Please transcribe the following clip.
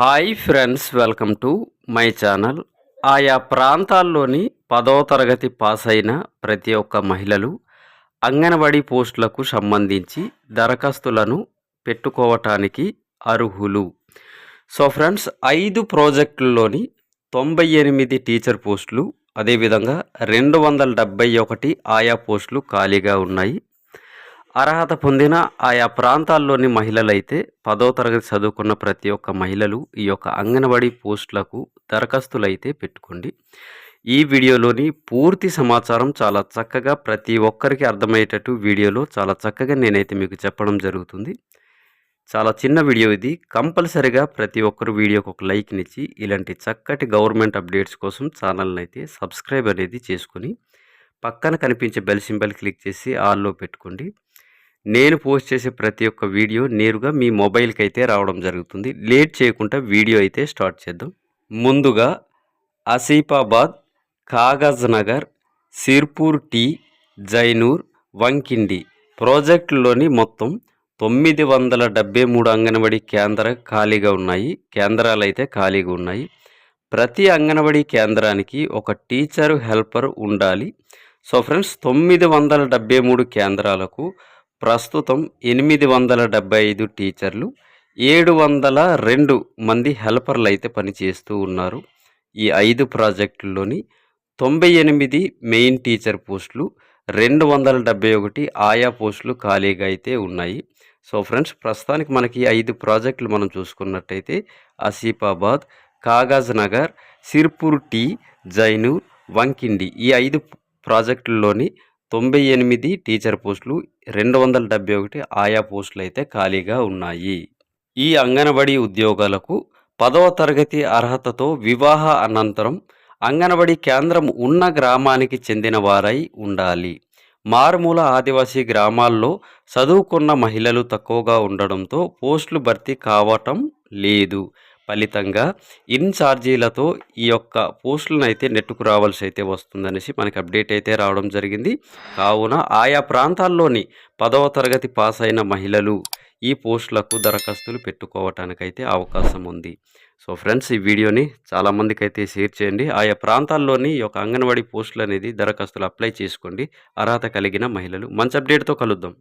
Hi friends welcome to my channel. ఆయా ప్రాంతాల్లోని పదో తరగతి పాస్ అయిన ప్రతి ఒక్క మహిళలు అంగన్వాడీ పోస్టులకు సంబంధించి దరఖాస్తులను పెట్టుకోవటానికి అర్హులు. సో ఫ్రెండ్స్ ఐదు ప్రాజెక్టుల్లోని తొంభై ఎనిమిది టీచర్ పోస్టులు అదేవిధంగా రెండు వందల డెబ్బై ఒకటి ఆయా పోస్టులు ఖాళీగా ఉన్నాయి. అర్హత పొందిన ఆయా ప్రాంతాల్లోని మహిళలైతే పదో తరగతి చదువుకున్న ప్రతి ఒక్క మహిళలు ఈ యొక్క అంగన్వాడీ పోస్టులకు దరఖాస్తులైతే పెట్టుకోండి. ఈ వీడియోలోని పూర్తి సమాచారం చాలా చక్కగా ప్రతి ఒక్కరికి అర్థమయ్యేటట్టు వీడియోలో చాలా చక్కగా నేనైతే మీకు చెప్పడం జరుగుతుంది. చాలా చిన్న వీడియో ఇది. కంపల్సరిగా ప్రతి ఒక్కరు వీడియోకి ఒక లైక్నిచ్చి ఇలాంటి చక్కటి గవర్నమెంట్ అప్డేట్స్ కోసం ఛానల్ని అయితే సబ్స్క్రైబ్ అనేది చేసుకొని పక్కన కనిపించే బెల్ సింబల్ క్లిక్ చేసి ఆల్లో పెట్టుకోండి. నేను పోస్ట్ చేసే ప్రతి ఒక్క వీడియో నేరుగా మీ మొబైల్కి అయితే రావడం జరుగుతుంది. లేట్ చేయకుండా వీడియో అయితే స్టార్ట్ చేద్దాం. ముందుగా ఆసిఫాబాద్ కాగజ్ నగర్ సిర్పూర్ టీ జైనూర్ వంకిండి ప్రాజెక్టులోని మొత్తం తొమ్మిది వందల డెబ్బై మూడు అంగన్వాడీ కేంద్ర ఖాళీగా ఉన్నాయి. కేంద్రాలు అయితే ఖాళీగా ఉన్నాయి. ప్రతి అంగన్వాడీ కేంద్రానికి ఒక టీచర్ హెల్పర్ ఉండాలి. సో ఫ్రెండ్స్ తొమ్మిది వందల డెబ్బై మూడు కేంద్రాలకు ప్రస్తుతం ఎనిమిది వందల డెబ్బై ఐదు టీచర్లు ఏడు వందల రెండు మంది హెల్పర్లు అయితే పనిచేస్తూ ఉన్నారు. ఈ ఐదు ప్రాజెక్టుల్లోని తొంభై ఎనిమిది మెయిన్ టీచర్ పోస్టులు రెండు వందల డెబ్బై ఒకటి ఆయా పోస్టులు ఖాళీగా అయితే ఉన్నాయి. సో ఫ్రెండ్స్ ప్రస్తుతానికి మనకి ఐదు ప్రాజెక్టులు మనం చూసుకున్నట్టయితే ఆసిఫాబాద్ కాగజ్ నగర్ సిర్పూర్ టీ జైనూర్ వంకిండి ఈ ఐదు ప్రాజెక్టుల్లోని తొంభై ఎనిమిది టీచర్ పోస్టులు రెండు వందల డెబ్బై ఒకటి ఆయా పోస్టులు అయితే ఖాళీగా ఉన్నాయి. ఈ అంగన్వాడీ ఉద్యోగాలకు పదవ తరగతి అర్హతతో వివాహ అనంతరం అంగన్వాడీ కేంద్రం ఉన్న గ్రామానికి చెందిన వారై ఉండాలి. మారుమూల ఆదివాసీ గ్రామాల్లో చదువుకున్న మహిళలు తక్కువగా ఉండడంతో పోస్టులు భర్తీ కావటం లేదు. ఫలితంగా ఇన్ఛార్జీలతో ఈ యొక్క పోస్టులను అయితే నెట్టుకు రావాల్సి అయితే వస్తుందనేసి మనకి అప్డేట్ అయితే రావడం జరిగింది. కావున ఆయా ప్రాంతాల్లోని పదవ తరగతి పాస్ అయిన మహిళలు ఈ పోస్టులకు దరఖాస్తులు పెట్టుకోవటానికైతే అవకాశం ఉంది. సో ఫ్రెండ్స్ ఈ వీడియోని చాలామందికి అయితే షేర్ చేయండి. ఆయా ప్రాంతాల్లోని ఈ యొక్క అంగన్వాడీ పోస్టులు అనేది దరఖాస్తులు అప్లై చేసుకోండి. అర్హత కలిగిన మహిళలు. మంచి అప్డేట్తో కలుద్దాం.